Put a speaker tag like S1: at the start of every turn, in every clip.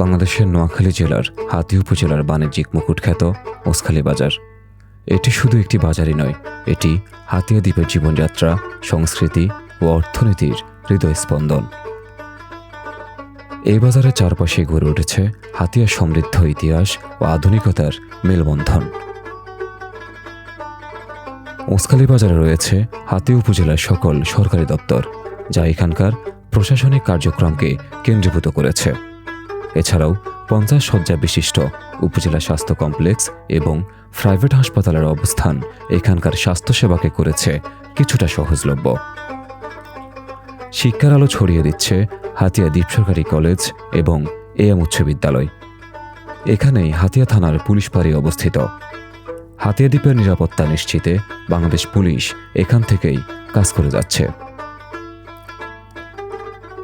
S1: বাংলাদেশের নোয়াখালী জেলার হাতি উপজেলার বাণিজ্যিক মুকুটখ্যাত ওসখালী বাজার। এটি শুধু একটি বাজারই নয়, এটি হাতিয়া দ্বীপের জীবনযাত্রা, সংস্কৃতি ও অর্থনীতির হৃদয়স্পন্দন। এই বাজারের চারপাশে গড়ে উঠেছে হাতিয়া সমৃদ্ধ ইতিহাস ও আধুনিকতার মেলবন্ধন। ওসখালী বাজারে রয়েছে হাতি উপজেলার সকল সরকারি দপ্তর, যা এখানকার প্রশাসনিক কার্যক্রমকে কেন্দ্রীভূত করেছে। এছাড়াও পঞ্চাশ শয্যা বিশিষ্ট উপজেলা স্বাস্থ্য কমপ্লেক্স এবং প্রাইভেট হাসপাতালের অবস্থান এখানকার স্বাস্থ্যসেবাকে করেছে কিছুটা সহজলভ্য। শিক্ষার আলো ছড়িয়ে দিচ্ছে হাতিয়া দ্বীপ সরকারি কলেজ এবং এএম উচ্চ বিদ্যালয়। এখানেই হাতিয়া থানার পুলিশ পাড়ি অবস্থিত। হাতিয়া দ্বীপের নিরাপত্তা নিশ্চিতে বাংলাদেশ পুলিশ এখান থেকেই কাজ করে যাচ্ছে।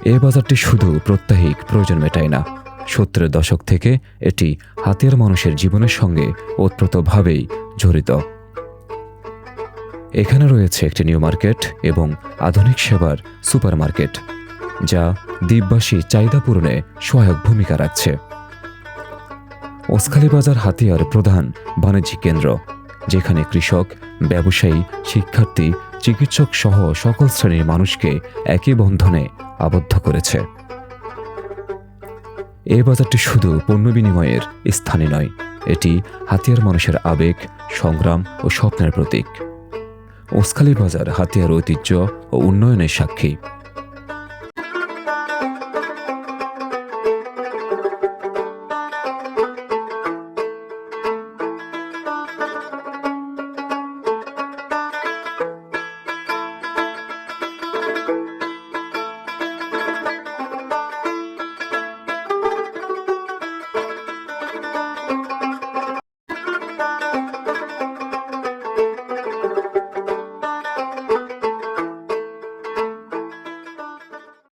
S1: এ বাজারটি শুধু প্রত্যাহিক প্রয়োজন মেটায় না সত্তরের দশক থেকে এটি হাতিয়ার মানুষের জীবনের সঙ্গে ওতপ্রোতভাবেই জড়িত। এখানে রয়েছে একটি নিউ মার্কেট এবং আধুনিক সেবার সুপার মার্কেট যা দ্বীপবাসী চাহিদা পূরণে সহায়ক ভূমিকা রাখছে। ওসখালী বাজার হাতিয়ার প্রধান বাণিজ্যিক কেন্দ্র, যেখানে কৃষক, ব্যবসায়ী, শিক্ষার্থী, চিকিৎসক সহ সকল শ্রেণির মানুষকে একই বন্ধনে আবদ্ধ করেছে। এই বাজারটি শুধু পণ্য বিনিময়ের স্থানে নয়, এটি হাতিয়ার মানুষের আবেগ, সংগ্রাম ও স্বপ্নের প্রতীক। ওসখালী বাজার হাতিয়ার ঐতিহ্য ও উন্নয়নের সাক্ষী।